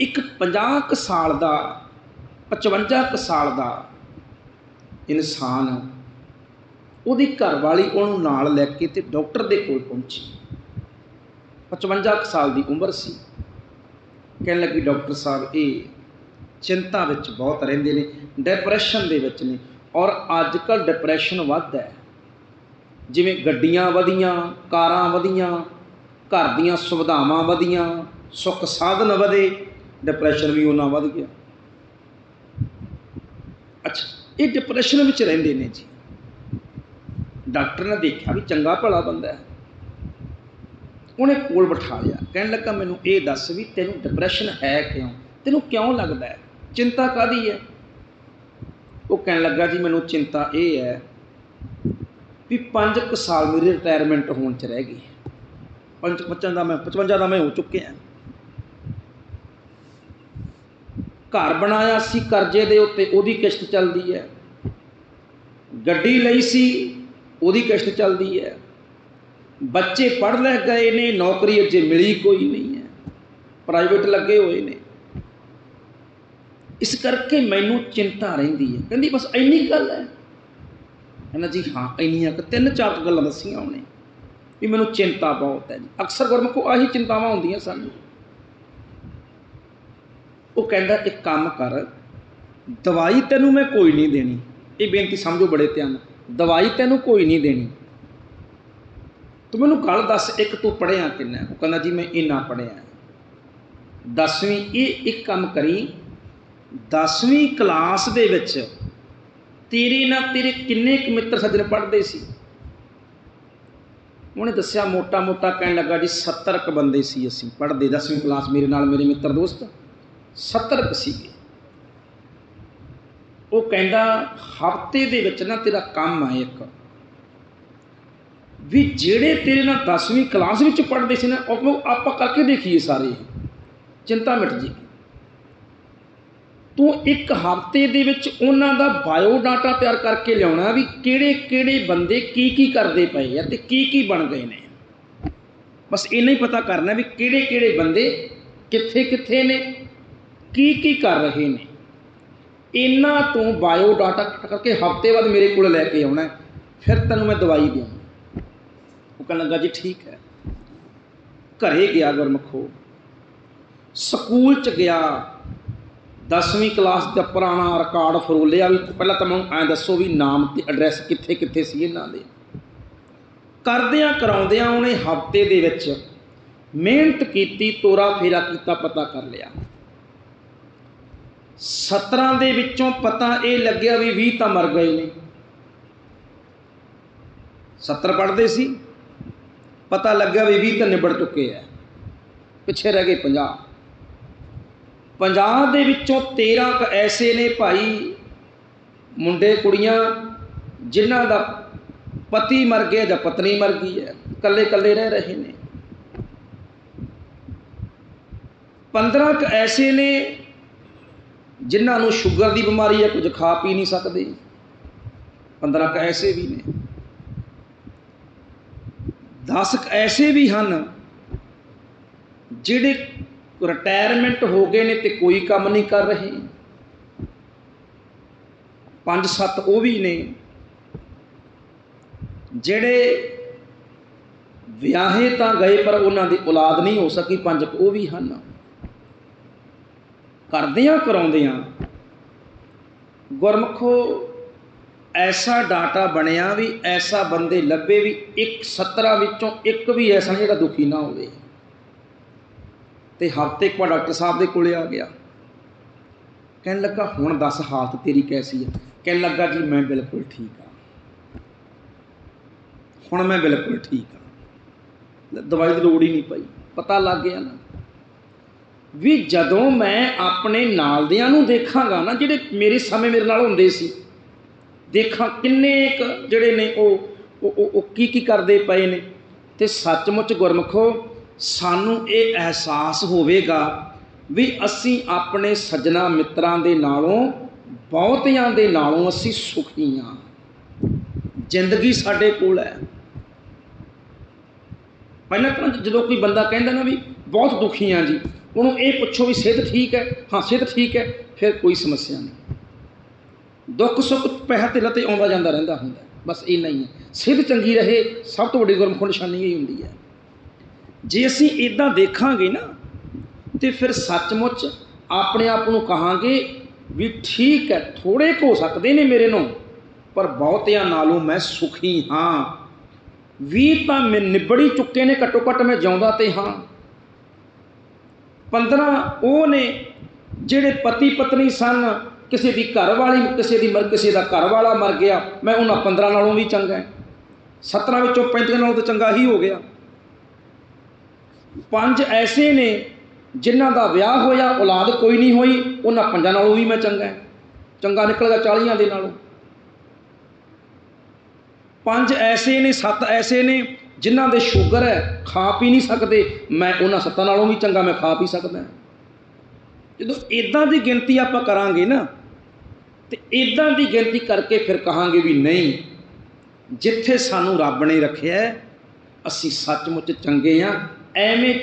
ਇੱਕ 50 ਕੁ ਸਾਲ ਦਾ 55 ਕੁ ਸਾਲ ਦਾ ਇਨਸਾਨ ਉਹਦੀ ਘਰਵਾਲੀ ਉਹਨੂੰ ਨਾਲ ਲੈ ਕੇ ਤੇ ਡਾਕਟਰ ਦੇ ਕੋਲ ਪਹੁੰਚੀ। 55 ਕੁ ਸਾਲ ਦੀ ਉਮਰ ਸੀ। ਕਹਿਣ ਲੱਗੀ, ਡਾਕਟਰ ਸਾਹਿਬ, ਇਹ ਚਿੰਤਾ ਵਿੱਚ ਬਹੁਤ ਰਹਿੰਦੇ ਨੇ ਡਿਪਰੈਸ਼ਨ ਦੇ ਵਿੱਚ ਨੇ ਔਰ ਅੱਜ ਕੱਲ ਡਿਪਰੈਸ਼ਨ ਵੱਧਦਾ ਹੈ। ਜਿਵੇਂ ਗੱਡੀਆਂ ਵਧੀਆਂ, ਕਾਰਾਂ ਵਧੀਆਂ, ਘਰ ਦੀਆਂ ਸੁਵਿਧਾਵਾਂ ਵਧੀਆਂ, ਸੁੱਖ ਸਾਧਨ ਵਧੇ ਡਿਪਰੈਸ਼ਨ ਵੀ ਉਹਨਾਂ ਵੱਧ ਗਿਆ। ਅੱਛਾ, ਇਹ ਡਿਪਰੈਸ਼ਨ ਵਿੱਚ ਰਹਿੰਦੇ ਨੇ ਜੀ। ਡਾਕਟਰ ਨੇ ਦੇਖਿਆ ਵੀ ਚੰਗਾ ਭਲਾ ਬੰਦਾ ਹੈ। ਉਹਨੇ ਕੋਲ ਬਿਠਾ ਲਿਆ। ਕਹਿਣ ਲੱਗਾ, ਮੈਨੂੰ ਇਹ ਦੱਸ ਵੀ ਤੈਨੂੰ ਡਿਪਰੈਸ਼ਨ ਹੈ ਕਿਉਂ? ਤੈਨੂੰ ਕਿਉਂ ਲੱਗਦਾ ਹੈ? ਚਿੰਤਾ ਕਾਦੀ ਹੈ? ਉਹ ਕਹਿਣ ਲੱਗਾ, ਜੀ, ਮੈਨੂੰ ਚਿੰਤਾ ਇਹ ਹੈ ਵੀ 5 ਕੁ ਸਾਲ ਮੇਰੀ ਰਿਟਾਇਰਮੈਂਟ ਹੋਣ ਚ ਰਹਿ ਗਈ ਪੰਜ 55 ਦਾ ਮੈਂ 55 ਦਾ ਮੈਂ ਹੋ ਚੁੱਕਿਆ ਘਰ ਬਣਾਇਆ ਸੀ, ਕਰਜ਼ੇ ਦੇ ਉੱਤੇ ਉਹਦੀ ਕਿਸ਼ਤ ਚੱਲਦੀ ਹੈ। ਗੱਡੀ ਲਈ ਸੀ, ਉਹਦੀ ਕਿਸ਼ਤ ਚੱਲਦੀ ਹੈ। ਬੱਚੇ ਪੜ੍ਹ ਲੈ ਗਏ ਨੇ, ਨੌਕਰੀ ਅਜੇ ਮਿਲੀ ਕੋਈ ਨਹੀਂ ਹੈ। ਪ੍ਰਾਈਵੇਟ ਲੱਗੇ ਹੋਏ ਨੇ। ਇਸ ਕਰਕੇ ਮੈਨੂੰ ਚਿੰਤਾ ਰਹਿੰਦੀ ਹੈ। ਕਹਿੰਦੀ, ਬਸ ਇੰਨੀ ਗੱਲ ਹੈ? ਕਹਿੰਦਾ, ਜੀ ਹਾਂ, ਇੰਨੀਆਂ ਕਿ, ਤਿੰਨ ਚਾਰ ਗੱਲਾਂ ਦੱਸੀਆਂ ਉਹਨੇ ਵੀ ਮੈਨੂੰ ਚਿੰਤਾ ਬਹੁਤ ਹੈ ਜੀ। ਅਕਸਰ ਗੁਰਮੁਖੋ ਆਹੀ ਚਿੰਤਾਵਾਂ ਹੁੰਦੀਆਂ ਸਾਨੂੰ। ਉਹ ਕਹਿੰਦਾ, ਇੱਕ ਕੰਮ ਕਰ, ਦਵਾਈ ਤੈਨੂੰ ਮੈਂ ਕੋਈ ਨਹੀਂ ਦੇਣੀ। ਇਹ ਬੇਨਤੀ ਸਮਝੋ ਬੜੇ ਧਿਆਨ ਦਵਾਈ ਤੈਨੂੰ ਕੋਈ ਨਹੀਂ ਦੇਣੀ। ਤੂੰ ਮੈਨੂੰ ਗੱਲ ਦੱਸ, ਇੱਕ ਤੂੰ ਪੜਿਆ ਕਿੰਨਾ? ਉਹ ਕਹਿੰਦਾ, ਜੀ, ਮੈਂ ਇੰਨਾ ਪੜਿਆ ਦਸਵੀਂ ਇਹ ਇੱਕ ਕੰਮ ਕਰੀ, ਦਸਵੀਂ ਕਲਾਸ ਦੇ ਵਿੱਚ ਤੇਰੇ ਨਾਲ ਤੇਰੇ ਕਿੰਨੇ ਕੁ ਮਿੱਤਰ ਸੱਜਣ ਪੜ੍ਹਦੇ ਸੀ? ਉਹਨੇ ਦੱਸਿਆ ਮੋਟਾ ਮੋਟਾ ਕਹਿਣ ਲੱਗਾ, ਜੀ 70 ਕ ਬੰਦੇ ਸੀ ਅਸੀਂ ਪੜ੍ਹਦੇ 10ਵੀਂ ਕਲਾਸ ਮੇਰੇ ਨਾਲ ਮੇਰੇ ਮਿੱਤਰ ਦੋਸਤ। 70 ਸੀਗੇ ਉਹ ਕਹਿੰਦਾ, ਹਫ਼ਤੇ ਦੇ ਵਿੱਚ ਨਾ ਤੇਰਾ ਕੰਮ ਆ ਇੱਕ। ਵੀ ਜਿਹੜੇ ਤੇਰੇ ਨਾਲ 10ਵੀਂ ਕਲਾਸ ਵਿੱਚ ਪੜ੍ਹਦੇ ਸੀ ਨਾ, ਉਹ ਆਪਾਂ ਕਰਕੇ ਦੇਖੀਏ ਸਾਰੇ। ਚਿੰਤਾ ਮਿਟ ਜੀ। ਤੂੰ ਇੱਕ ਹਫ਼ਤੇ ਦੇ ਵਿੱਚ ਉਹਨਾਂ ਦਾ ਬਾਇਓ ਡਾਟਾ ਤਿਆਰ ਕਰਕੇ ਲਿਆਉਣਾ ਵੀ ਕਿਹੜੇ ਕਿਹੜੇ ਬੰਦੇ ਕੀ ਕੀ ਕਰਦੇ ਪਏ ਆ ਤੇ ਕੀ ਕੀ ਬਣ ਗਏ ਨੇ। ਬਸ ਇੰਨਾ ਹੀ ਪਤਾ ਕਰਨਾ ਵੀ ਕਿਹੜੇ ਕਿਹੜੇ ਬੰਦੇ ਕਿੱਥੇ ਕਿੱਥੇ ਨੇ। ਕੀ ਕੀ ਕਰ ਰਹੇ ਨੇ? ਇਹਨਾਂ ਤੋਂ ਬਾਇਓ ਡਾਟਾ ਕਰਕੇ ਹਫ਼ਤੇ ਬਾਅਦ ਮੇਰੇ ਕੋਲ ਲੈ ਕੇ ਆਉਣਾ ਫਿਰ ਤੈਨੂੰ ਮੈਂ ਦਵਾਈ ਦੇਵਾਂ। ਉਹ ਕਹਿਣ ਲੱਗਾ, ਜੀ ਠੀਕ ਹੈ। ਘਰੇ ਗਿਆ ਗੁਰਮਖੋ। ਸਕੂਲ ਚ ਗਿਆ। 10ਵੀਂ ਕਲਾਸ ਦਾ ਪੁਰਾਣਾ ਰਿਕਾਰਡ ਫਰੋਲਿਆ ਵੀ ਪਹਿਲਾਂ ਤਾਂ ਮੈਨੂੰ ਐਂ ਦੱਸੋ ਵੀ ਨਾਮ ਤੇ ਐਡਰੈਸ ਕਿੱਥੇ ਕਿੱਥੇ ਸੀ ਇਹਨਾਂ ਦੇ? ਕਰਦਿਆਂ ਕਰਾਉਂਦਿਆਂ ਉਹਨੇ ਹਫ਼ਤੇ ਦੇ ਵਿੱਚ ਮਿਹਨਤ ਕੀਤੀ ਤੋਰਾ ਫੇਰਾ ਕੀਤਾ, ਪਤਾ ਕਰ ਲਿਆ। 17 ਦੇ ਵਿੱਚੋਂ ਪਤਾ ਇਹ ਲੱਗਿਆ ਵੀ 20 ਤਾਂ ਮਰ ਗਏ ਨੇ। 70 ਪੜ੍ਹਦੇ ਸੀ। ਪਤਾ ਲੱਗਿਆ ਵੀ 20 ਤਾਂ ਨਿਬੜ ਚੁੱਕੇ ਆ। ਪਿੱਛੇ ਰਹਿ ਗਏ 50 50 ਦੇ ਵਿੱਚੋਂ 13 ਕ ਐਸੇ ਨੇ ਭਾਈ ਮੁੰਡੇ ਕੁੜੀਆਂ, ਜਿਨ੍ਹਾਂ ਦਾ ਪਤੀ ਮਰ ਗਿਆ ਜਾਂ ਪਤਨੀ ਮਰ ਗਈ ਹੈ। ਇਕੱਲੇ ਇਕੱਲੇ ਰਹਿ ਰਹੇ ਨੇ। 15 ਕ ਐਸੇ ਨੇ ਜਿਨ੍ਹਾਂ ਨੂੰ ਸ਼ੂਗਰ ਦੀ ਬਿਮਾਰੀ ਹੈ, ਕੁਝ ਖਾ ਪੀ ਨਹੀਂ ਸਕਦੇ। 15 ਕ ਐਸੇ ਵੀ ਨੇ। 10 ਕ ਐਸੇ ਵੀ ਹਨ ਜਿਹੜੇ ਰਿਟਾਇਰਮੈਂਟ ਹੋ ਗਏ ਨੇ ਤੇ ਕੋਈ ਕੰਮ ਨਹੀਂ ਕਰ ਰਹੇ। ਪੰਜ ਸੱਤ ਉਹ ਵੀ ਨੇ ਜਿਹੜੇ ਵਿਆਹੇ ਤਾਂ ਗਏ ਪਰ ਉਹਨਾਂ ਦੀ ਔਲਾਦ ਨਹੀਂ ਹੋ ਸਕੀ। ਪੰਜ ਉਹ ਵੀ ਹਨ। ਕਰਦਿਆਂ ਕਰਾਉਂਦਿਆਂ ਗੁਰਮਖੋ ਐਸਾ ਡਾਟਾ ਬਣਿਆ ਵੀ, ਐਸਾ ਬੰਦੇ ਲੱਭੇ ਵੀ, ਇੱਕ 17 ਵਿੱਚੋਂ ਇੱਕ ਵੀ ਐਸਾ ਨਹੀਂ ਜਿਹੜਾ ਦੁਖੀ ਨਾ ਹੋਵੇ। ਤੇ ਹਫ਼ਤੇ ਇੱਕ ਵਾਰ ਡਾਕਟਰ ਸਾਹਿਬ ਦੇ ਕੋਲੇ ਆ ਗਿਆ। ਕਹਿਣ ਲੱਗਾ, ਹੁਣ ਦੱਸ ਹਾਲਤ ਤੇਰੀ ਕੈਸੀ ਹੈ ਕਹਿਣ ਲੱਗਾ, ਜੀ, ਮੈਂ ਬਿਲਕੁਲ ਠੀਕ ਹਾਂ ਹੁਣ ਮੈਂ ਬਿਲਕੁਲ ਠੀਕ ਹਾਂ ਦਵਾਈ ਦੀ ਲੋੜ ਹੀ ਨਹੀਂ ਪਈ। ਪਤਾ ਲੱਗ ਗਿਆ ਨਾ। ਵੀ ਜਦੋਂ ਮੈਂ ਆਪਣੇ ਨਾਲਦਿਆਂ ਨੂੰ ਦੇਖਾਂਗਾ ਨਾ, ਜਿਹੜੇ ਮੇਰੇ ਸਮੇਂ ਮੇਰੇ ਨਾਲ ਹੁੰਦੇ ਸੀ, ਦੇਖਾਂ ਕਿੰਨੇ ਕੁ ਜਿਹੜੇ ਨੇ ਉਹ, ਉਹ- ਕੀ ਕੀ ਕਰਦੇ ਪਏ ਨੇ। ਤੇ ਸੱਚਮੁੱਚ ਗੁਰਮਖੋ, ਸਾਨੂੰ ਇਹ ਅਹਿਸਾਸ ਹੋਵੇਗਾ ਵੀ ਅਸੀਂ ਆਪਣੇ ਸੱਜਣਾ ਮਿੱਤਰਾਂ ਦੇ ਨਾਲੋਂ, ਬਹੁਤਿਆਂ ਦੇ ਨਾਲੋਂ ਅਸੀਂ ਸੁਖੀ ਹਾਂ। ਜ਼ਿੰਦਗੀ ਸਾਡੇ ਕੋਲ ਹੈ। ਪਹਿਲਾਂ ਤਾਂ ਜਦੋਂ ਕੋਈ ਬੰਦਾ ਕਹਿੰਦਾ ਨਾ ਵੀ ਬਹੁਤ ਦੁਖੀ ਹਾਂ ਜੀ ਉਹਨੂੰ ਇਹ ਪੁੱਛੋ ਵੀ ਸਿਹਤ ਠੀਕ ਹੈ? ਹਾਂ, ਸਿਹਤ ਠੀਕ ਹੈ। ਫਿਰ ਕੋਈ ਸਮੱਸਿਆ ਨਹੀਂ। ਦੁੱਖ ਸੁੱਖ ਪੈਸਾ ਤੇ ਤੇ ਆਉਂਦਾ ਜਾਂਦਾ ਰਹਿੰਦਾ ਹੁੰਦਾ। ਬਸ ਇੰਨਾ ਹੀ ਹੈ। ਸਿਹਤ ਚੰਗੀ ਰਹੇ, ਸਭ ਤੋਂ ਵੱਡੀ ਗੁਰਮੁਖ ਨਿਸ਼ਾਨੀ ਇਹ ਹੁੰਦੀ ਹੈ। ਜੇ ਅਸੀਂ ਇਦਾਂ ਦੇਖਾਂਗੇ ਨਾ, ਤੇ ਫਿਰ ਸੱਚਮੁੱਚ ਆਪਣੇ ਆਪ ਨੂੰ ਕਹਾਂਗੇ ਵੀ ਠੀਕ ਹੈ ਥੋੜੇ ਕੁ ਹੋ ਸਕਦੇ ਨੇ ਮੇਰੇ ਨੂੰ, ਪਰ ਬਹੁਤਿਆਂ ਨਾਲੋਂ ਮੈਂ ਸੁਖੀ ਹਾਂ। ਵੀ ਤਾਂ ਮੈਂ ਨਿਬੜੀ ਚੁੱਕੇ ਨੇ ਘੱਟੋ ਘੱਟ ਮੈਂ ਜਿਉਂਦਾ ਤੇ ਹਾਂ। 15 ਉਹ ਨੇ ਜਿਹੜੇ ਪਤੀ ਪਤਨੀ ਸਨ, ਕਿਸੇ ਦੀ ਘਰ ਵਾਲੀ, ਕਿਸੇ ਦੀ ਮਰ, ਕਿਸੇ ਦਾ ਘਰ ਵਾਲਾ ਮਰ ਗਿਆ, ਮੈਂ ਉਹਨਾਂ 15 ਨਾਲੋਂ ਵੀ ਚੰਗਾ ਹੈ। 17 ਵਿੱਚੋਂ 35 ਨਾਲੋਂ ਤਾਂ ਚੰਗਾ ਹੀ ਹੋ ਗਿਆ। ਪੰਜ ਐਸੇ ਨੇ ਜਿਨ੍ਹਾਂ ਦਾ ਵਿਆਹ ਹੋਇਆ, ਔਲਾਦ ਕੋਈ ਨਹੀਂ ਹੋਈ, ਉਹਨਾਂ ਪੰਜਾਂ ਨਾਲੋਂ ਵੀ ਮੈਂ ਚੰਗਾ ਹੈ। ਚੰਗਾ ਨਿਕਲ ਗਿਆ 40 ਦੇ ਨਾਲੋਂ। ਪੰਜ ਐਸੇ ਨੇ, ਸੱਤ ਐਸੇ ਨੇ ਜਿਨ੍ਹਾਂ ਦੇ ਸ਼ੂਗਰ ਹੈ, ਖਾ ਪੀ ਨਹੀਂ ਸਕਦੇ, ਮੈਂ ਉਹਨਾਂ ਸੱਤਾਂ ਨਾਲੋਂ ਵੀ ਚੰਗਾ, ਮੈਂ ਖਾ ਪੀ ਸਕਦਾ। ਜਦੋਂ ਇਦਾਂ ਦੀ ਗਿਣਤੀ ਆਪਾਂ ਕਰਾਂਗੇ ਨਾ, ਤੇ ਇਦਾਂ ਦੀ ਗਿਣਤੀ ਕਰਕੇ ਫਿਰ ਕਹਾਂਗੇ ਵੀ ਨਹੀਂ, ਜਿੱਥੇ ਸਾਨੂੰ ਰੱਬ ਨੇ ਰੱਖਿਆ ਅਸੀਂ ਸੱਚਮੁੱਚ ਚੰਗੇ ਆ ਐਵੇਂ